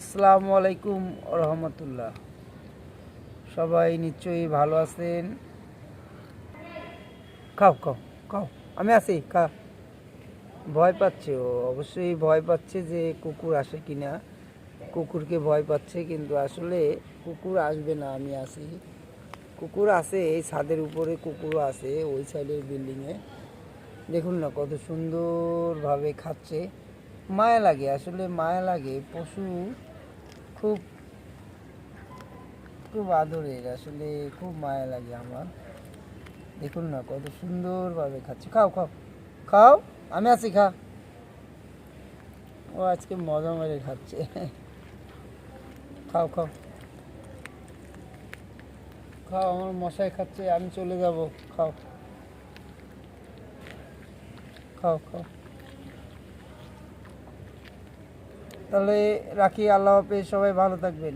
আসসালামু আলাইকুম রহমতুল্লাহ। সবাই নিশ্চয়ই ভালো আছেন? খাও খাও খাও। আমি আছি, খা। ভয় পাচ্ছে ও, অবশ্যই ভয় পাচ্ছে যে কুকুর আসে কিনা। কুকুরকে ভয় পাচ্ছে, কিন্তু আসলে কুকুর আসবে না, আমি আছি। কুকুর আছে, এই ছাদের উপরে কুকুর আছে, ওই সাইডের বিল্ডিংয়ে দেখুন না, কত সুন্দরভাবে খাচ্ছে। মায়া লাগে, আসলে মায়া লাগে। পশু খুব খুব আদরের, আসলে খুব মায়া লাগে আমার। দেখুন না, কত সুন্দরভাবে খাচ্ছে। খাও খাও খাও, আমি আছি, খা। ও আজকে মজা মেরে খাচ্ছে। খাও খাও। খাও, আমার মশাই খাচ্ছে, আমি চলে যাব। খাও। খাও খাও। তাহলে রাখি আল্লাহ হাফেজ সবাই ভালো থাকবেন।